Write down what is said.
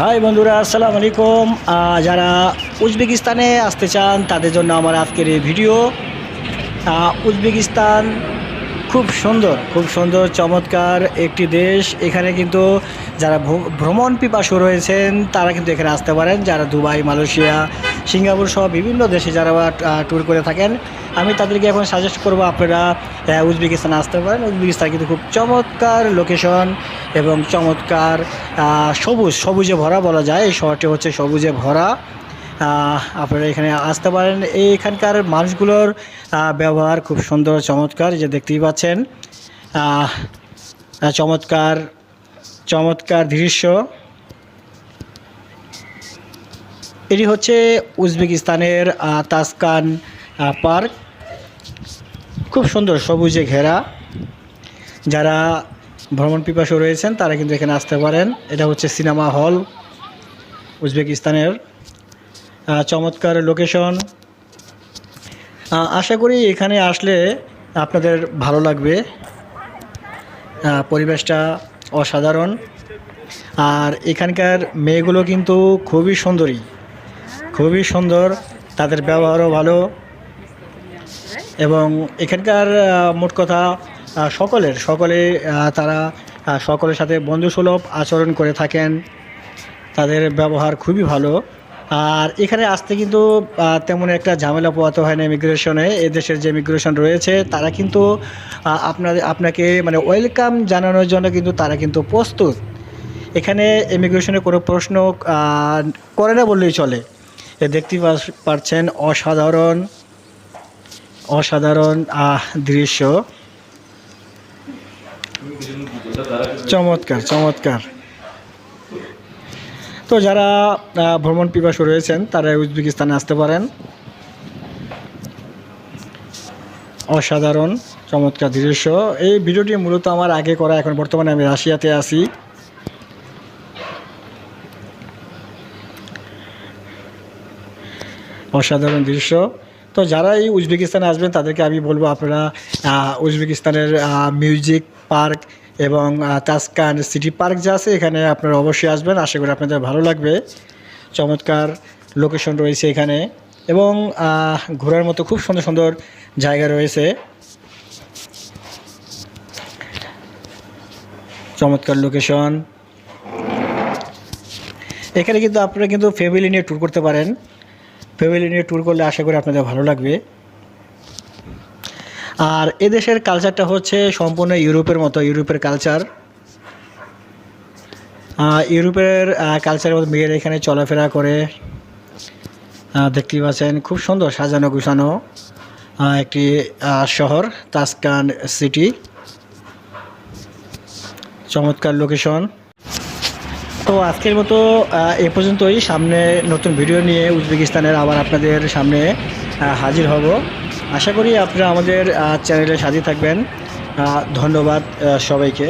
High বন্ধুরা, আসসালামু আলাইকুম। যারা উজবেকিস্তানে আসতে চান, তাদের জন্য আমার আজকের এই ভিডিও। উজবেকিস্তান খুব সুন্দর খুব সুন্দর, চমৎকার একটি দেশ। এখানে কিন্তু যারা ভ্র- ভ্রমণ পিপাসু রয়েছেন, তারা কিন্তু এখানে আসতে পারেন। যারা দুবাই, মালয়েশিয়া, সিঙ্গাপুর সহ বিভিন্ন দেশে যারা ট্যুর করে থাকেন, আমি তাদেরকে এখন সাজেস্ট করব আপনারা উজবেকিস্তানে আসতে পারেন। উজবেকিস্তান কিন্তু খুব চমৎকার লোকেশন এবং চমৎকার সবুজ, সবুজে ভরা বলা যায়। এই শহরটি হচ্ছে সবুজে ভরা। আপনারা এখানে আসতে পারেন। এই এখানকার মানুষগুলোর ব্যবহার খুব সুন্দর, চমৎকার যে দেখতেই পাচ্ছেন। চমৎকার চমৎকার দৃশ্য। এটি হচ্ছে উজবেকিস্তানের তাসকান পার্ক। খুব সুন্দর, সবুজে ঘেরা। যারা ভ্রমণ পিপাসু রয়েছেন, তারা কিন্তু এখানে আসতে পারেন। এটা হচ্ছে সিনেমা হল উজবেকিস্তানের। চমৎকার লোকেশন আশা করি এখানে আসলে আপনাদের ভালো লাগবে। পরিবেশটা অসাধারণ। আর এখানকার মেয়েগুলো কিন্তু খুবই সুন্দরী। খুবই সুন্দর, তাদের ব্যবহারও ভালো। এবং এখানকার মোট কথা সকলের, সকলে তারা সকলের সাথে বন্ধুসুলভ আচরণ করে থাকেন। তাদের ব্যবহার খুবই ভালো। আর এখানে আসতে কিন্তু তেমন একটা ঝামেলা পোয়াতে হয় না ইমিগ্রেশনে এদেশের যে ইমিগ্রেশন রয়েছে তারা কিন্তু আহ, আপনাদের আপনাকে মানে ওয়েলকাম জানানোর জন্য কিন্তু তারা কিন্তু প্রস্তুত। এখানে ইমিগ্রেশনে কোনো প্রশ্ন করে না বললেই চলে। এ দেখতেই পাস- পাচ্ছেন অসাধারণ অসাধারণ দৃশ্য। চমৎকার চমৎকার। তো যারা ভ্রমণ পিপাসু রয়েছেন, তারা উজবেকিস্তানে আসতে পারেন। অসাধারণ, চমৎকার দৃশ্য। এই ভিডিওটি মূলত আমার আগে করা, এখন বর্তমানে আমি রাশিয়াতে আছি। অসাধারণ দৃশ্য। তো যারা এই উজবেকিস্তানে আসবেন, তাদেরকে আমি বলব আপনারা উজবেকিস্তানের মিউজিক পার্ক এবং তাসকান সিটি পার্ক যা আছে এখানে আপনারা অবশ্যই আসবেন। আশা করি আপনাদের ভালো লাগবে। চমৎকার লোকেশন রয়েছে এখানে এবং ঘোরার মতো খুব সুন্দর সুন্দর জায়গা রয়েছে। চমৎকার লোকেশন। এখানে কিন্তু আপনারা কিন্তু ফ্যামিলি নিয়ে ট্যুর করতে পারেন। ফ্যামিলি নিয়ে ট্যুর করলে আশা করি আপনাদের ভালো লাগবে। আর এদেশের কালচারটা হচ্ছে সম্পূর্ণ ইউরোপের মতো ইউরোপের কালচার ইউরোপের কালচারের মতো মেয়েরা এখানে চলাফেরা করে। আহ, দেখতেই পাচ্ছেন খুব সুন্দর সাজানো গুছানো একটি শহর তাসকান সিটি চমৎকার লোকেশন তো আজকের মতো এ পর্যন্তই। সামনে নতুন ভিডিও নিয়ে উজবেকিস্তানের আবার আপনাদের সামনে হাজির হব। আশা করি আপনারা আমাদের চ্যানেলে সাজিয়ে থাকবেন। ধন্যবাদ সবাইকে।